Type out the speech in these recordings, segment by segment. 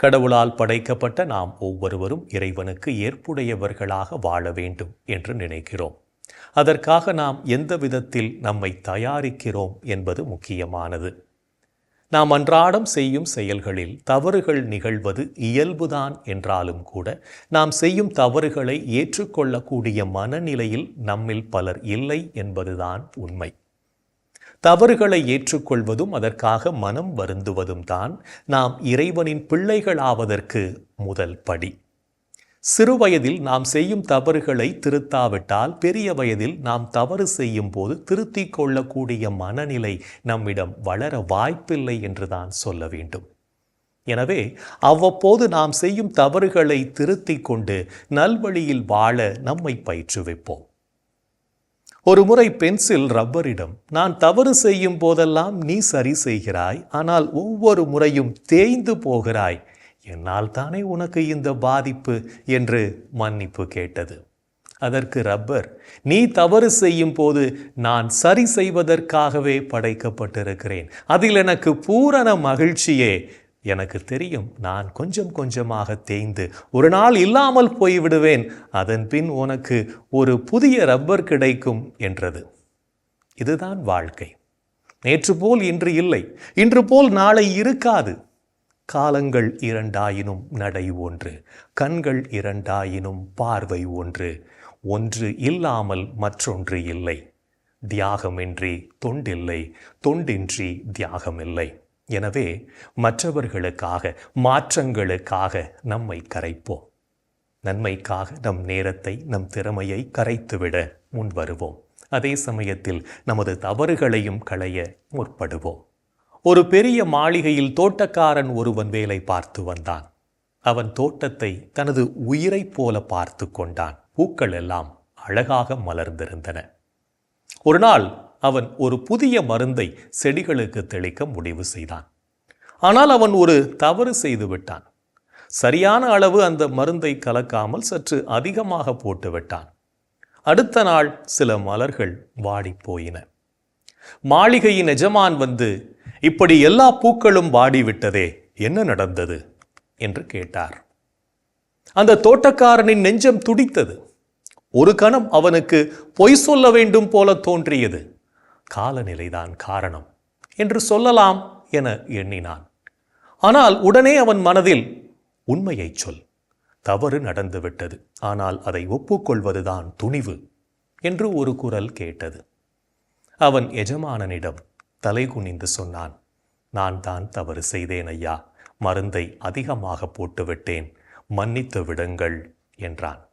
கடவுளால் படைக்கப்பட்ட நாம் ஒவ்வொருவரும் இறைவனுக்கு ஏற்புடையவர்களாக வாழ வேண்டும் என்று நினைக்கிறோம். அதற்காக நாம் எந்த விதத்தில் நம்மை தயாரிக்கிறோம் என்பது முக்கியமானது. நாம் அன்றாடம் செய்யும் செயல்களில் தவறுகள் நிகழ்வது இயல்புதான் என்றாலும் கூட நாம் செய்யும் தவறுகளை ஏற்றுக்கொள்ளக்கூடிய மனநிலையில் நம்மில் பலர் இல்லை என்பதுதான் உண்மை. தவறுகளை ஏற்றுக்கொள்வதும் அதற்காக மனம் வருந்துவதும் தான் நாம் இறைவனின் பிள்ளைகளாவதற்கு முதல் படி. சிறு வயதில் நாம் செய்யும் தவறுகளை திருத்தாவிட்டால் பெரிய வயதில் நாம் தவறு செய்யும் போது திருத்திக் கொள்ளக்கூடிய மனநிலை நம்மிடம் வளர வாய்ப்பில்லை என்றுதான் சொல்ல வேண்டும். எனவே அவ்வப்போது நாம் செய்யும் தவறுகளை திருத்திக் கொண்டு நல்வழியில் வாழ நம்மை பயிற்றுவிப்போம். ஒரு முறை பென்சில் ரப்பரிடம் நான் தவறு செய்யும் போதெல்லாம் நீ சரி செய்கிறாய் ஆனால் ஒவ்வொரு முறையும் தேய்ந்து போகிறாய். என்னால் தானே உனக்கு இந்த பாதிப்பு? என்று மன்னிப்பு கேட்டது. அதற்கு ரப்பர் நீ தவறு செய்யும் போது நான் சரி செய்வதற்காகவே படைக்கப்பட்டிருக்கிறேன். அதில் எனக்கு பூரண மகிழ்ச்சியே எனக்கு தெரியும் நான் கொஞ்சம் கொஞ்சமாக தேய்ந்து ஒரு நாள் இல்லாமல் போய்விடுவேன். அதன் பின் உனக்கு ஒரு புதிய ரப்பர் கிடைக்கும் என்றது. இதுதான் வாழ்க்கை. நேற்று போல் இன்று இல்லை. இன்று போல் நாளை இருக்காது. காலங்கள் இரண்டாயினும் நடை ஒன்று. கண்கள் இரண்டாயினும் பார்வை ஒன்று. ஒன்று இல்லாமல் மற்றொன்று இல்லை. தியாகமின்றி தொண்டில்லை. தொண்டின்றி தியாகமில்லை. எனவே மற்றவர்களுக்காக மாற்றங்களுக்காக நம்மை கரைப்போம். நன்மைக்காக நம் நேரத்தை நம் திறமையை கரைத்துவிட முன் வருவோம். அதே சமயத்தில் நமது தவறுகளையும் களைய முற்படுவோம். ஒரு பெரிய மாளிகையில் தோட்டக்காரன் ஒருவன் வேலை பார்த்து வந்தான். அவன் தோட்டத்தை தனது உயிரைப் போல பார்த்து கொண்டான். பூக்கள் எல்லாம் அழகாக மலர்ந்திருந்தன. ஒரு நாள் அவன் ஒரு புதிய மருந்தை செடிகளுக்கு தெளிக்க முடிவு செய்தான். ஆனால் அவன் ஒரு தவறு செய்து விட்டான். சரியான அளவு அந்த மருந்தை கலக்காமல் சற்று அதிகமாக போட்டு விட்டான். அடுத்த நாள் சில மலர்கள் வாடிப் போயின. மாளிகையின் எஜமான் வந்து இப்படி எல்லா பூக்களும் வாடிவிட்டதே என்ன நடந்தது? என்று கேட்டார். அந்த தோட்டக்காரனின் நெஞ்சம் துடித்தது. ஒரு கணம் அவனுக்கு பொய் சொல்ல வேண்டும் போல தோன்றியது. காலநிலைதான் காரணம் என்று சொல்லலாம் என எண்ணினான். ஆனால் உடனே அவன் மனதில் உண்மையைச் சொல். தவறு நடந்துவிட்டது ஆனால் அதை ஒப்புக்கொள்வதுதான் துணிவு என்று ஒரு குரல் கேட்டது. அவன் எஜமானனிடம் தலை குனிந்து சொன்னான் நான் தான் தவறு செய்தேன் ஐயா. மருந்தை அதிகமாக போட்டுவிட்டேன். மன்னித்து விடுங்கள் என்றான்.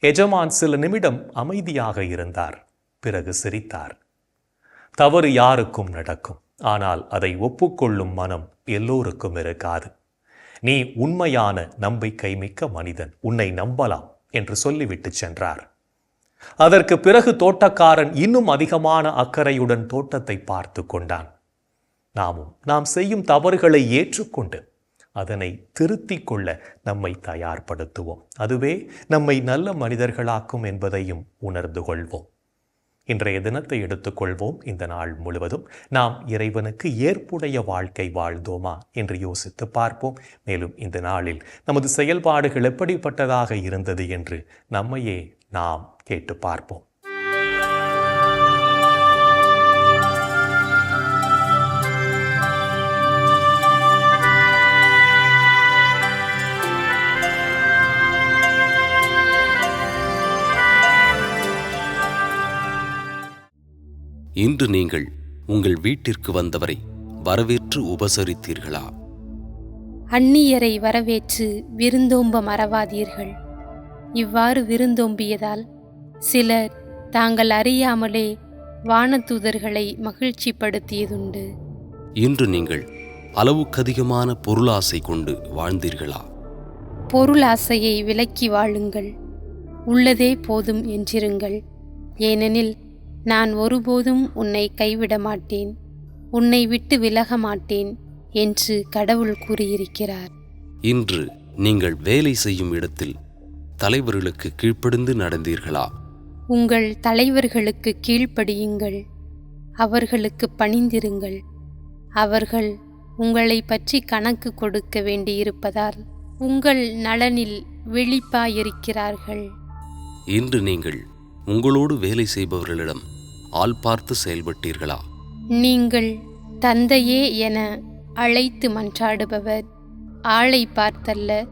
எஜமான் சில நிமிடம் அமைதியாக இருந்தார். பிறகு சிரித்தார். தவறு யாருக்கும் நடக்கும். ஆனால் அதை ஒப்புக்கொள்ளும் மனம் எல்லோருக்கும் இருக்காது. நீ உண்மையான நம்பிக்கை மிக்க மனிதன். உன்னை நம்பலாம் என்று சொல்லிவிட்டு சென்றார். அதற்கு பிறகு தோட்டக்காரன் இன்னும் அதிகமான அக்கறையுடன் தோட்டத்தை பார்த்து கொண்டான். நாமும் நாம் செய்யும் தவறுகளை ஏற்றுக்கொண்டு அதனை திருத்திக் கொள்ள நம்மை தயார்படுத்துவோம். அதுவே நம்மை நல்ல மனிதர்களாக்கும் என்பதையும் உணர்ந்து கொள்வோம். இன்றைய தினத்தை எடுத்துக்கொள்வோம். இந்த நாள் முழுவதும் நாம் இறைவனுக்கு ஏற்புடைய வாழ்க்கை வாழ்ந்தோமா என்று யோசித்து பார்ப்போம். மேலும் இந்த நாளில் நமது செயல்பாடுகள் எப்படிப்பட்டதாக இருந்தது என்று நம்மையே நாம் கேட்டு பார்ப்போம். இன்று நீங்கள் உங்கள் வீட்டிற்கு வந்தவரை வரவேற்று உபசரித்தீர்களா? அந்நியரை வரவேற்று விருந்தோம்ப மறவாதீர்கள். இவ்வாறு விருந்தோம்பியதால் சிலர் தாங்கள் அறியாமலே வானதூதர்களை மகிழ்ச்சிப்படுத்தியதுண்டு. இன்று நீங்கள் அளவுக்கதிகமான பொருளாசை கொண்டு வாழ்ந்தீர்களா? பொருளாசையை விலக்கி வாழுங்கள். உள்ளதே போதும் என்றிருங்கள். ஏனெனில் நான் ஒருபோதும் உன்னை கைவிட மாட்டேன் உன்னை விட்டு விலக மாட்டேன் என்று கடவுள் கூறியிருக்கிறார். இன்று நீங்கள் வேலை செய்யும் இடத்தில் தலைவர்களுக்கு கீழ்ப்படிந்து நடந்தீர்களா? உங்கள் தலைவர்களுக்கு கீழ்ப்படியுங்கள். அவர்களுக்கு பணிந்திருங்கள். அவர்கள் உங்களை பற்றி கணக்கு கொடுக்க வேண்டியிருப்பதால் உங்கள் நலனில் விழிப்பாயிருக்கிறார்கள். இன்று நீங்கள் உங்களோடு வேலை செய்பவர்களிடம் ஆள் பார்த்து செயல்பட்டீர்களா? நீங்கள் தந்தையே என அழைத்து மன்றாடுபவர். ஆளை பார்த்தல்ல.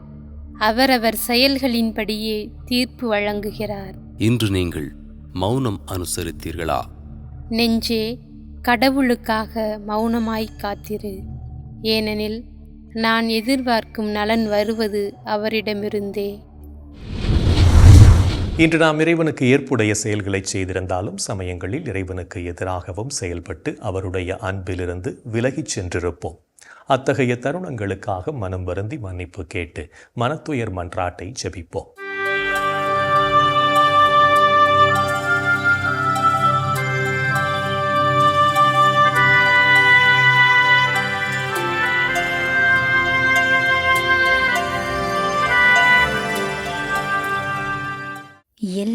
அவரவர் செயல்களின்படியே தீர்ப்பு வழங்குகிறார். இன்று நீங்கள் மௌனம் அனுசரித்தீர்களா? நெஞ்சே கடவுளுக்காக மௌனமாய் காத்திரு. ஏனெனில் நான் எதிர்பார்க்கும் நலன் வருவது அவரிடமிருந்தே. இன்று நாம் இறைவனுக்கு ஏற்புடைய செயல்களை செய்திருந்தாலும் சமயங்களில் இறைவனுக்கு எதிராகவும் செயல்பட்டு அவருடைய அன்பிலிருந்து விலகிச் சென்றிருப்போம். அத்தகைய தருணங்களுக்காக மனம் வருந்தி மன்னிப்பு கேட்டு மனத்துயர் மன்றாட்டை ஜெபிப்போம்.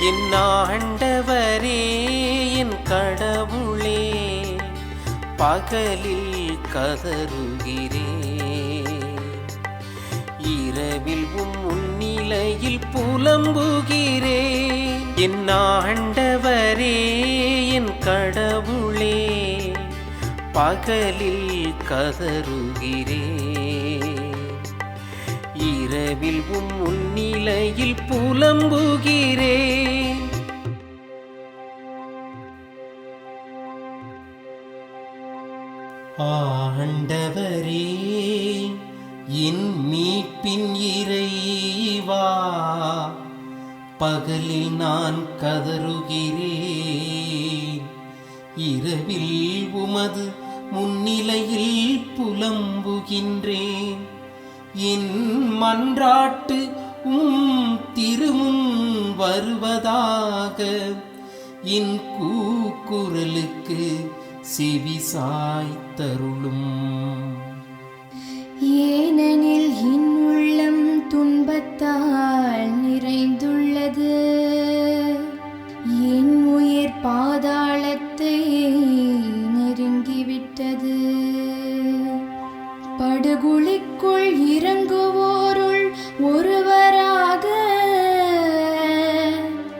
என் ஆண்டவரே என் கடவுளே பகலில் கதறுகிறேன் இரவில் உம் முன்னிலையில் புலம்புகிறேன் என் ஆண்டவரே என் கடவுளே பகலில் கதறுகிறேன் இரவில் உம் முன்னிலையில் புலம்புகிறேன் ஆண்டவரே என் மீட்பின் இறைவா பகலில் நான் கதறுகிறேன். இரவில் உமது முன்னிலையில் புலம்புகின்றேன். என் மன்றாட்டு உம் திருமுன் வருவதாக. என் கூக்குரலுக்கு செவி சாய்த்தருளும். ஏனெனில் என் உள்ளம் துன்பத்தால் நிறைந்துள்ளது. என் உயிர் பாதாளத்தை நெருங்கிவிட்டது. படுகுழிக்குள் இறங்குவோருள் ஒருவராக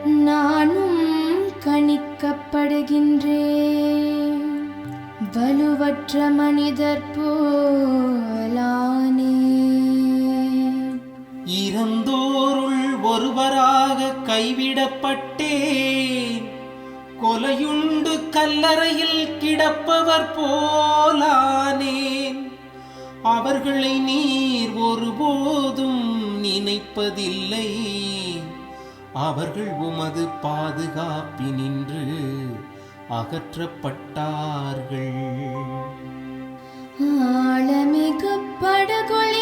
நானும் கணிக்கப்படுகின்றேன். வலுவற்ற மனிதர் போலானே. இறந்தோருள் ஒருவராக கைவிடப்பட்டேன். கொலையுண்டு கல்லறையில் கிடப்பவர் போலானே. அவர்களை நீர் ஒருபோதும் நினைப்பதில்லை. அவர்கள் உமது பாதுகாப்பினின்று அகற்றப்பட்டார்கள். ஆழமிகு படுகொலிக்குள்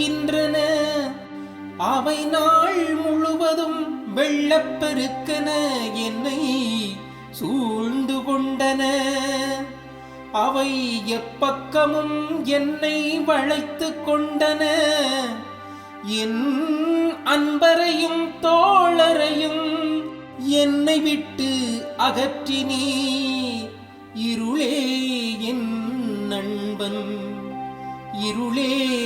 அழிக்கின்றன அவை நாள் முழுவதும் வெள்ளப்பெருக்கன. என்னை சூழ்ந்து கொண்டன. அவை எப்பக்கமும் என்னை வளைத்து கொண்டன. என் அன்பரையும் தோழரையும் என்னை விட்டு அகற்றினே இருளே என் நண்பன் இருளே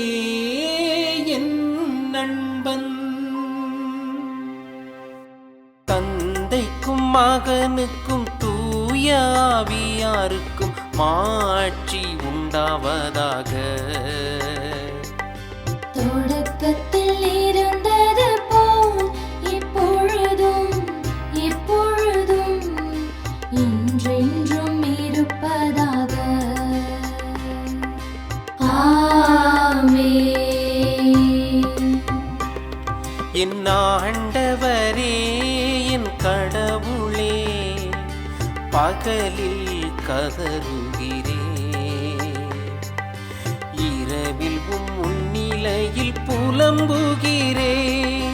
மகனுக்கும் தூயாவியாருக்கும் மாட்சி உண்டாவதாக. தொடக்கத்தில் இருந்தது போல் இப்பொழுதும் எப்பொழுதும் என்றென்றும் இருப்பதாக. என் ஆண்டவரே பகலில் கதறுகிறேன். இரவில் உன் முன்னிலையில் புலம்புகிறேன்.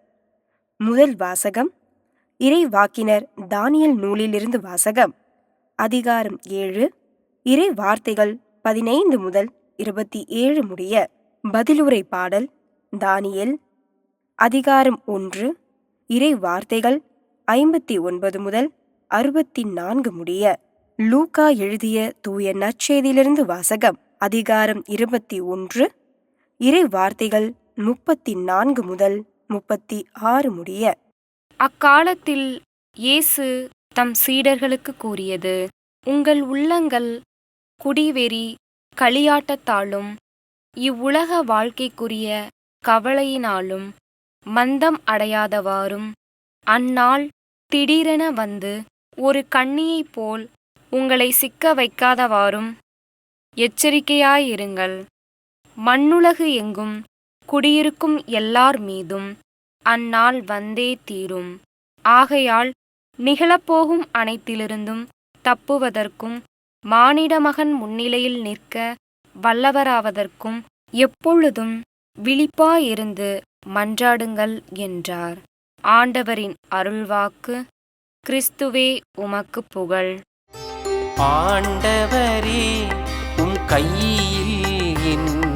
முதல் வாசகம் இறை வாக்கினர் தானியல் நூலிலிருந்து வாசகம் அதிகாரம் ஏழு இறை வார்த்தைகள் பதினைந்து முதல் இருபத்தி ஏழு முடிய பதிலுரை பாடல் தானியல் அதிகாரம் ஒன்று இறை வார்த்தைகள் ஐம்பத்தி ஒன்பது முதல் அறுபத்தி நான்கு முடிய லூக்கா எழுதிய தூய நற்செய்தியிலிருந்து வாசகம் அதிகாரம் இருபத்தி ஒன்று இறை வார்த்தைகள் முப்பத்தி நான்கு முதல் முப்பத்தி ஆறு முடிய. அக்காலத்தில் இயேசு தம் சீடர்களுக்கு கூறியது உங்கள் உள்ளங்கள் குடிவெறி களியாட்டத்தாலும் இவ்வுலக வாழ்க்கைக்குரிய கவலையினாலும் மந்தம் அடையாதவாறும் அந்நாள் திடீரென வந்து ஒரு கண்ணியைப் போல் உங்களை சிக்க வைக்காதவாறும் எச்சரிக்கையாயிருங்கள். மண்ணுலகு எங்கும் குடியிருக்கும் எல்லார் மீதும் அந்நாள் வந்தே தீரும். ஆகையால் நிகழப்போகும் அனைத்திலிருந்தும் தப்புவதற்கும் மானிடமகன் முன்னிலையில் நிற்க வல்லவராவதற்கும் எப்பொழுதும் விழிப்பாயிருந்து மன்றாடுங்கள் என்றார். ஆண்டவரின் அருள்வாக்கு கிறிஸ்துவே உமக்கு புகழ். ஆண்டவரே உம் கையில் என்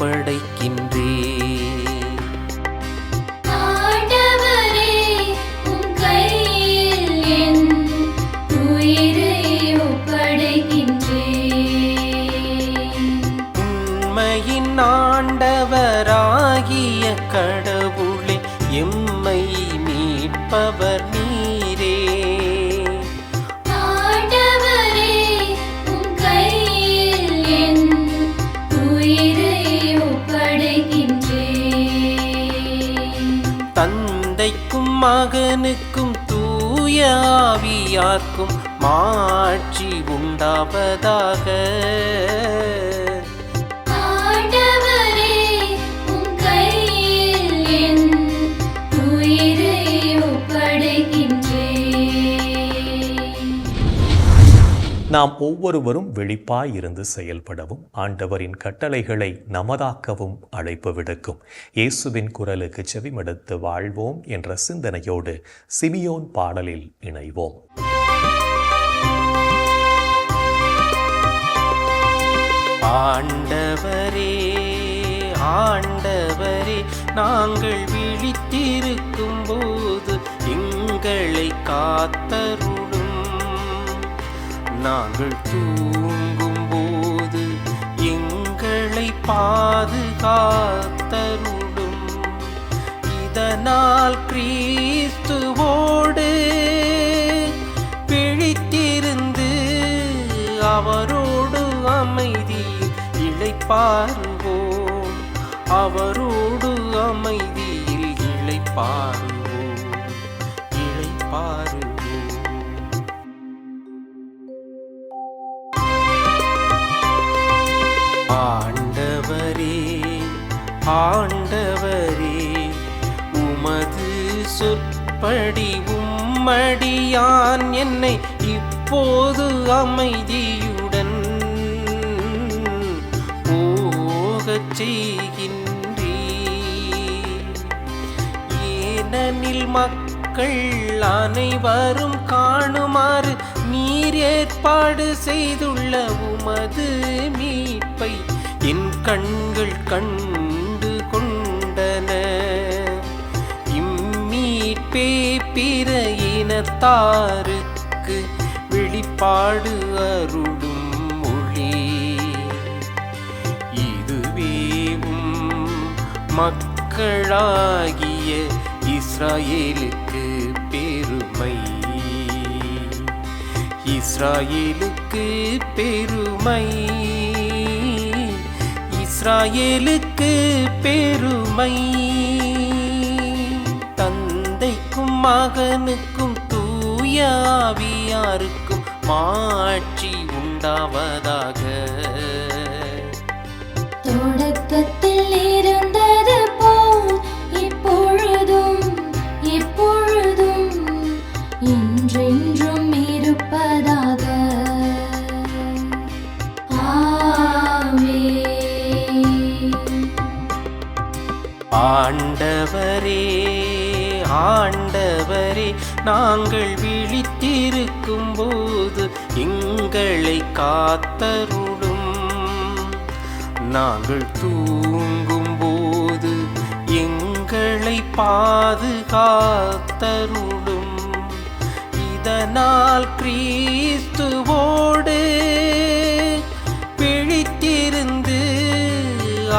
ஒப்படைக்கின்றேன் உண்மையின் ஆண்டவராகிய கடவுளே எம்மை மீட்பவர் மகனுக்கும் தூய ஆவியார்க்கும் மாட்சி உண்டாவதாக. நாம் ஒவ்வொருவரும் வெளிப்பாய் இருந்து செயல்படவும் ஆண்டவரின் கட்டளைகளை நமதாக்கவும் அழைப்பு விடுக்கும். இயேசுவின் குரலுக்கு செவிமடுத்து வாழ்வோம் என்ற சிந்தனையோடு சிமியோன் பாடலில் இணைவோம். ஆண்டவரே ஆண்டவரே நாங்கள் விழித்திருக்கும் போது எங்களை காத்தரும் நாங்கள் தூங்கும் போது எங்களை பாதுகாத்தருளும். இதனால் கிறிஸ்துவோடு பிழித்திருந்து அவரோடு அமைதி இழைப்பாருவோம் அவரோடு அமைதியில் இழைப்பார். சொற்படி உம்மடியான் என்னை இப்போது அமைதியுடன் போகச் செய்கின்றே ஏனெனில் மக்கள் அனைவரும் காணுமாறு நீர் ஏற்பாடு செய்துள்ள உமது மீட்பை என் கண்கள் கண் இம்மீட்பே பிற இனத்தாருக்கு வெளிப்பாடு அருளும் மொழி. இதுவேவும் மக்களாகிய இஸ்ராயேலுக்கு பெருமை. இஸ்ராயேலுக்கு பெருமை. இஸ்ராயேலுக்கு பெருமை. மகனுக்கும் தூய ஆவியாருக்கும் மாட்சி உண்டாவதாக. தொடக்கத்தில் இருந்தது போல் இப்பொழுதும் எப்பொழுதும் என்றென்றும் இருப்பதாக. ஆண்டவரே ஆண்டவரே நாங்கள் விழித்திருக்கும் போது எங்களை காத்தருளும். நாங்கள் தூங்கும் போது எங்களை பாதுகாத்தருளும். இதனால் கிறிஸ்துவோடு பிழித்திருந்து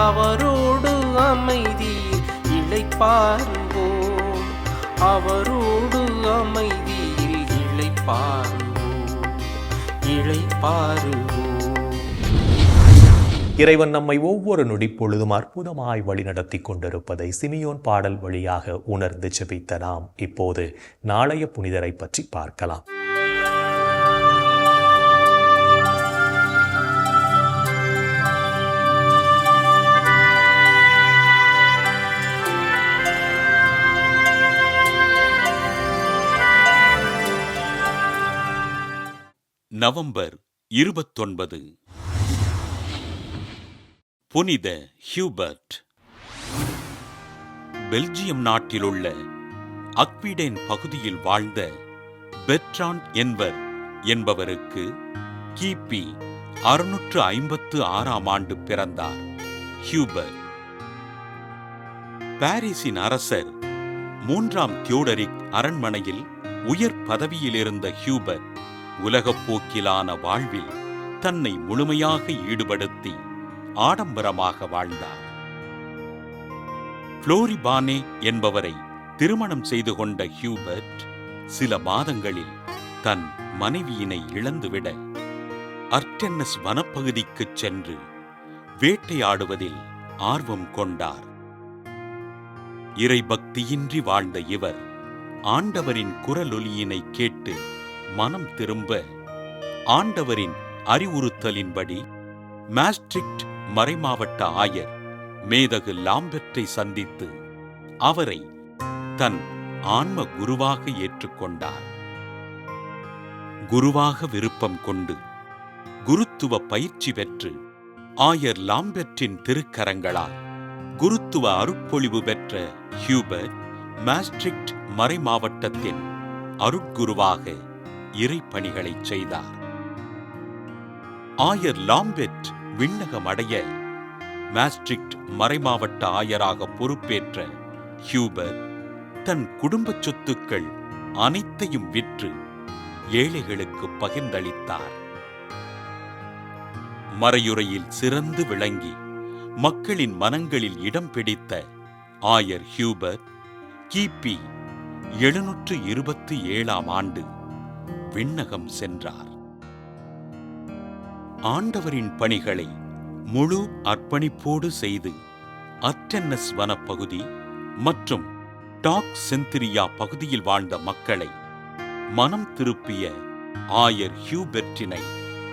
அவரோடு அமைதி இழைப்பார்கள் அவரோடு அமைதியில் இழைப்பாருவோம் இழைப்பாருவோம் இறைவன் நம்மை ஒவ்வொரு நொடிப்பொழுதும் அற்புதமாய் வழிநடத்தி கொண்டிருப்பதை சிமியோன் பாடல் வழியாக உணர்ந்து செபித்த நாம் இப்போது நாளைய புனிதரை பற்றி பார்க்கலாம். நவம்பர் இருபத்தொன்பது. புனித ஹியூபர்ட். பெல்ஜியம் நாட்டிலுள்ள அக்விடேன் பகுதியில் வாழ்ந்த பெட்ரான் என்பர் என்பவருக்கு கிபி அறுநூற்று ஐம்பத்து ஆறாம் ஆண்டு பிறந்தார் ஹியூபர் பாரிஸின் அரசர் மூன்றாம் தியோடரிக் அரண்மனையில் உயர் பதவியில் இருந்த ஹியூபர் உலகப் போக்கிலான வாழ்வில் தன்னை முழுமையாக ஈடுபடுத்தி ஆடம்பரமாக வாழ்ந்தார். புளோரிபானே என்பவரை திருமணம் செய்து கொண்ட ஹியூபர்ட் சில மாதங்களில் தன் மனைவியினை இழந்துவிட அர்டென்னஸ் வனப்பகுதிக்குச் சென்று வேட்டையாடுவதில் ஆர்வம் கொண்டார். இறைபக்தியின்றி வாழ்ந்த இவர் ஆண்டவரின் குரலொலியினை கேட்டு மனம் திரும்ப ஆண்டவரின் அறிவுறுத்தலின்படி மாஸ்ட்ரிக்ட் மறைமாவட்ட ஆயர் மேதகு லாம்பெற்றை சந்தித்து அவரை தன் ஆன்ம குருவாக ஏற்றுக்கொண்டார். குருவாக விருப்பம் கொண்டு குருத்துவ பயிற்சி பெற்று ஆயர் லாம்பெற்றின் திருக்கரங்களால் குருத்துவ அருட்பொழிவு பெற்ற ஹியூபர்ட் மாஸ்ட்ரிக்ட் மறைமாவட்டத்தின் அருட்குருவாக இறைப்பணிகளை செய்தார். ஆயர் லாம்பெட் விண்ணகம் அடைய மாஸ்ட்ரிக்ட் மறைமாவட்ட ஆயராக பொறுப்பேற்ற ஹியூபர் தன் குடும்ப சொத்துக்கள் அனைத்தையும் விற்று ஏழைகளுக்கு பகிர்ந்தளித்தார். மறையுறையில் சிறந்து விளங்கி மக்களின் மனங்களில் இடம் பிடித்த ஆயர் ஹியூபர் கிபி எழுநூற்று இருபத்தி ஏழாம் ஆண்டு விண்ணகம் சென்றார். ஆண்டவரின் பணிகளை முழு அர்ப்பணிப்போடு செய்து அர்டென்னஸ் வனப்பகுதி மற்றும் டாக் செந்திரியா பகுதியில் வாழ்ந்த மக்களை மனம் திருப்பிய ஆயர் ஹியூபெர்ட்டினை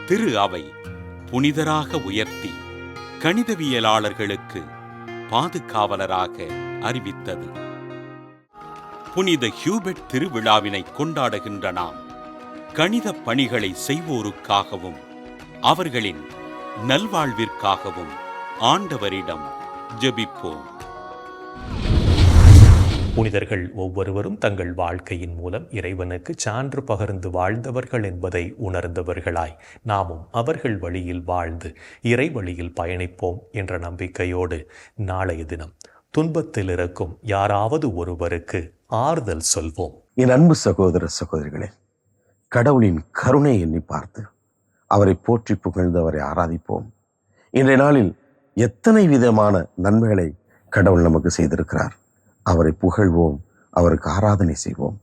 திரு அவை புனிதராக உயர்த்தி கணிதவியலாளர்களுக்கு பாதுகாவலராக அறிவித்தது. புனித ஹியூபெர்ட் திருவிழாவினை கொண்டாடுகின்ற நாம் கணித பணிகளை செய்வோருக்காகவும் அவர்களின் நல்வாழ்விற்காகவும் ஆண்டவரிடம் ஜெபிப்போம். புனிதர்கள் ஒவ்வொருவரும் தங்கள் வாழ்க்கையின் மூலம் இறைவனுக்கு சான்று பகர்ந்து வாழ்ந்தவர்கள் என்பதை உணர்ந்தவர்களாய் நாமும் அவர்கள் வழியில் வாழ்ந்து இறை வழியில் பயணிப்போம் என்ற நம்பிக்கையோடு நாளைய தினம் துன்பத்தில் இருக்கும் யாராவது ஒருவருக்கு ஆறுதல் சொல்வோம். என் அன்பு சகோதர சகோதரிகளே கடவுளின் கருணை எண்ணி பார்த்து அவரை போற்றி புகழ்ந்து அவரை ஆராதிப்போம். இன்றைய நாளில் எத்தனை விதமான நன்மைகளை கடவுள் நமக்கு செய்திருக்கிறார். அவரை புகழ்வோம் அவருக்கு ஆராதனை செய்வோம்.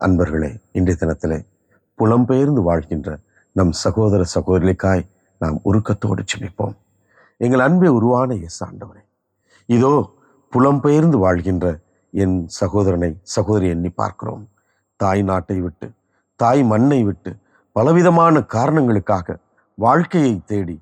அன்பர்களே இன்றைய தினத்திலே புலம்பெயர்ந்து வாழ்கின்ற நம் சகோதர சகோதரிகளுக்காய் நாம் உருக்கத்தோடு செபிப்போம் எங்கள் அன்பை உருவான எஸ் ஆண்டவரே இதோ புலம்பெயர்ந்து வாழ்கின்ற என் சகோதரனை சகோதரி எண்ணி பார்க்கிறோம். தாய் நாட்டை விட்டு தாய் மண்ணை விட்டு பலவிதமான காரணங்களுக்காக வாழ்க்கையை தேடி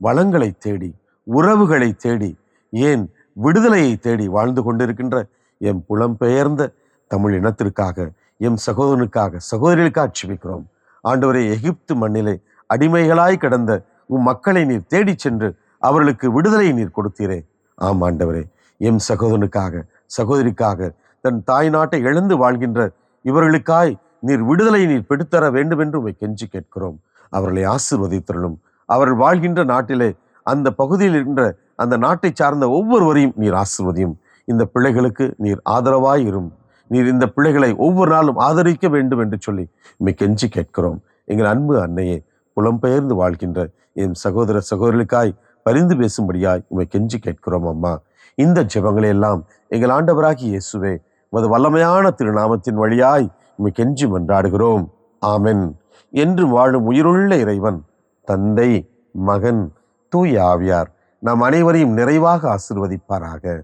வளங்களை தேடி உறவுகளை தேடி ஏன் விடுதலையை தேடி வாழ்ந்து கொண்டிருக்கின்ற எம் புலம்பெயர்ந்த தமிழ் இனத்திற்காக எம் சகோதரனுக்காக சகோதரிகளுக்காக செபிக்கிறோம் ஆண்டவரே எகிப்து மண்ணிலே அடிமைகளாய் கிடந்த உம் மக்களை நீர் தேடிச் சென்று அவர்களுக்கு விடுதலை நீர் கொடுத்தீரே. ஆம் ஆண்டவரே எம் சகோதரனுக்காக சகோதரிக்காக தன் தாய் நாட்டை இழந்து வாழ்கின்ற இவர்களுக்காய் நீர் விடுதலை நீர் பெற்றுத்தர வேண்டும் என்று உமை கெஞ்சி கேட்கிறோம். அவர்களை ஆசிர்வதித்தரலும் அவர்கள் வாழ்கின்ற நாட்டிலே அந்த பகுதியில் இருக்கின்ற அந்த நாட்டை சார்ந்த ஒவ்வொருவரையும் நீர் ஆசிர்வதியும். இந்த பிள்ளைகளுக்கு நீர் ஆதரவாய் இரும். நீர் இந்த பிள்ளைகளை ஒவ்வொரு நாளும் ஆதரிக்க வேண்டும் என்று சொல்லி உண்மை கெஞ்சி கேட்கிறோம். எங்கள் அன்பு அன்னையே புலம்பெயர்ந்து வாழ்கின்ற என் சகோதர சகோதரிகளுக்காய் பரிந்து பேசும்படியாய் உண்மை கெஞ்சி கேட்கிறோம் அம்மா. இந்த ஜெபங்களை எல்லாம் எங்கள் ஆண்டவராகி இயேசுவே உமது வல்லமையான திருநாமத்தின் வழியாய் கெஞ்சி மன்றாடுகிறோம். ஆமென். என்று வாழும் உயிருள்ள இறைவன் தந்தை மகன் தூய ஆவியார் நம் அனைவரையும் நிறைவாக ஆசிர்வதிப்பாராக.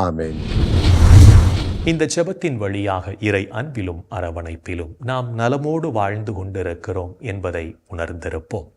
ஆமேன். இந்த செபத்தின் வழியாக இறை அன்பிலும் அரவணைப்பிலும் நாம் நலமோடு வாழ்ந்து கொண்டிருக்கிறோம் என்பதை உணர்ந்திருப்போம்.